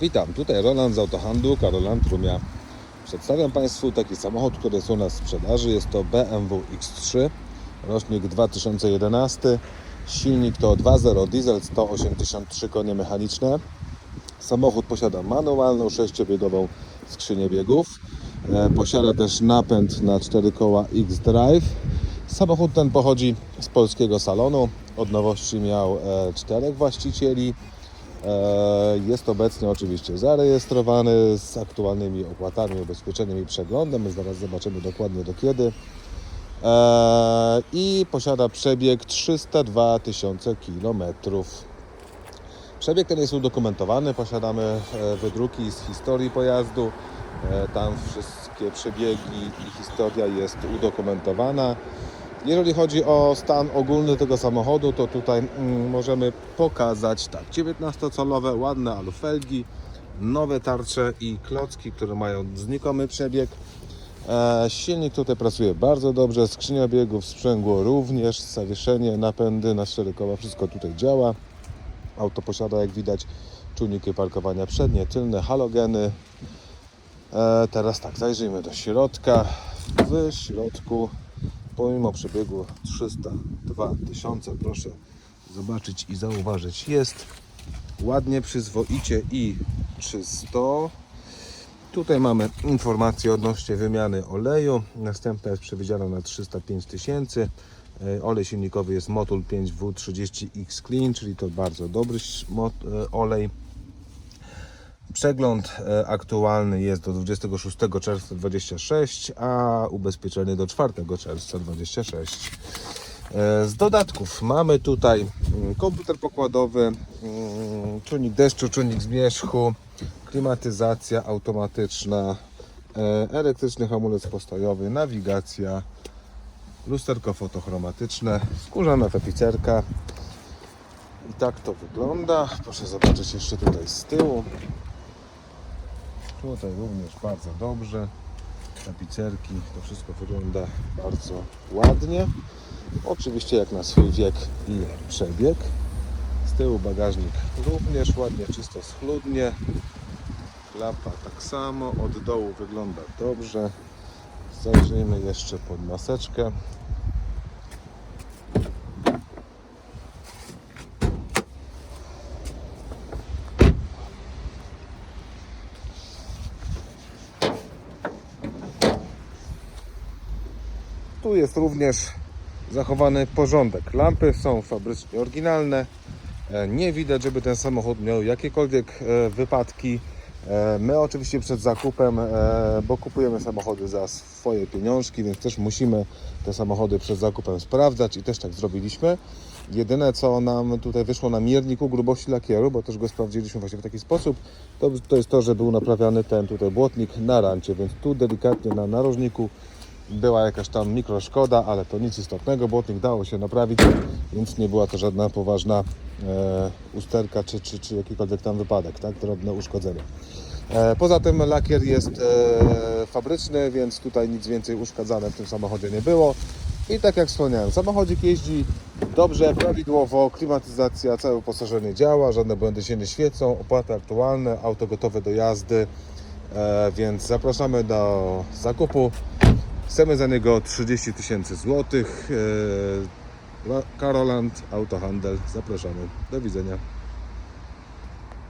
Witam, tutaj Roland z Autohandlu, Karoland Trumia. Przedstawiam Państwu taki samochód, który jest u nas w sprzedaży. Jest to BMW X3, rocznik 2011. Silnik to 2.0 diesel, 183 konie mechaniczne. Samochód posiada manualną, sześciobiegową skrzynię biegów. E, Posiada też napęd na 4 koła X-Drive. Samochód ten pochodzi z polskiego salonu. Od nowości miał e, czterech właścicieli. E, Jest obecnie oczywiście zarejestrowany z aktualnymi opłatami, ubezpieczeniem i przeglądem. Zaraz zobaczymy dokładnie do kiedy. E, I posiada przebieg 302 tysiące kilometrów. Przebieg ten jest udokumentowany, posiadamy e, wydruki z historii pojazdu. Tam wszystkie przebiegi i historia jest udokumentowana. Jeżeli chodzi o stan ogólny tego samochodu, to tutaj mm, możemy pokazać tak, 19-calowe ładne alufelgi, nowe tarcze i klocki, które mają znikomy przebieg. E, silnik tutaj pracuje bardzo dobrze, skrzynia biegów, sprzęgło również, zawieszenie, napędy na cztery koła, wszystko tutaj działa. Auto posiada, jak widać, czujniki parkowania przednie, tylne, halogeny. E, teraz tak, zajrzyjmy do środka. W środku, pomimo przebiegu 302 tysiące, proszę zobaczyć i zauważyć, jest ładnie, przyzwoicie i czysto. Tutaj mamy informację odnośnie wymiany oleju. Następna jest przewidziana na 305 tysięcy. E, Olej silnikowy jest Motul 5W30X Clean, czyli to bardzo dobry e, olej. Przegląd e, aktualny jest do 26 czerwca 26, a ubezpieczenie do 4 czerwca 26. E, Z dodatków mamy tutaj mm, komputer pokładowy, mm, czujnik deszczu, czujnik zmierzchu, klimatyzacja automatyczna, e, elektryczny hamulec postojowy, nawigacja, lusterko fotochromatyczne, skórzana tapicerka. I tak to wygląda. Proszę zobaczyć jeszcze tutaj z tyłu. Tutaj również bardzo dobrze. Tapicerki, to wszystko wygląda bardzo ładnie. Oczywiście jak na swój wiek i przebieg. Z tyłu bagażnik również ładnie, czysto schludnie. Klapa tak samo, od dołu wygląda dobrze. Zajrzyjmy jeszcze pod maseczkę. Tu jest również zachowany porządek. Lampy są fabrycznie oryginalne. E, Nie widać, żeby ten samochód miał jakiekolwiek e, wypadki. E, My oczywiście przed zakupem, bo kupujemy samochody za swoje pieniążki, więc też musimy te samochody przed zakupem sprawdzać i też tak zrobiliśmy. Jedyne co nam tutaj wyszło na mierniku grubości lakieru, bo też go sprawdziliśmy właśnie w taki sposób, to, to jest to, że był naprawiany ten tutaj błotnik na rancie, więc tu delikatnie na narożniku była jakaś tam mikroszkoda, ale to nic istotnego, błotnik dało się naprawić, więc nie była to żadna poważna e, usterka czy, czy, czy jakikolwiek tam wypadek, tak, drobne uszkodzenie. E, poza tym lakier jest e, fabryczny, więc tutaj nic więcej uszkadzane w tym samochodzie nie było. I tak jak wspomniałem, samochodzik jeździ dobrze, prawidłowo, klimatyzacja, całe wyposażenie działa, żadne błędy się nie świecą, opłaty aktualne, auto gotowe do jazdy, e, więc zapraszamy do zakupu. Chcemy za niego 30 tysięcy złotych. E, Karoland Autohandel. Zapraszamy. Do widzenia.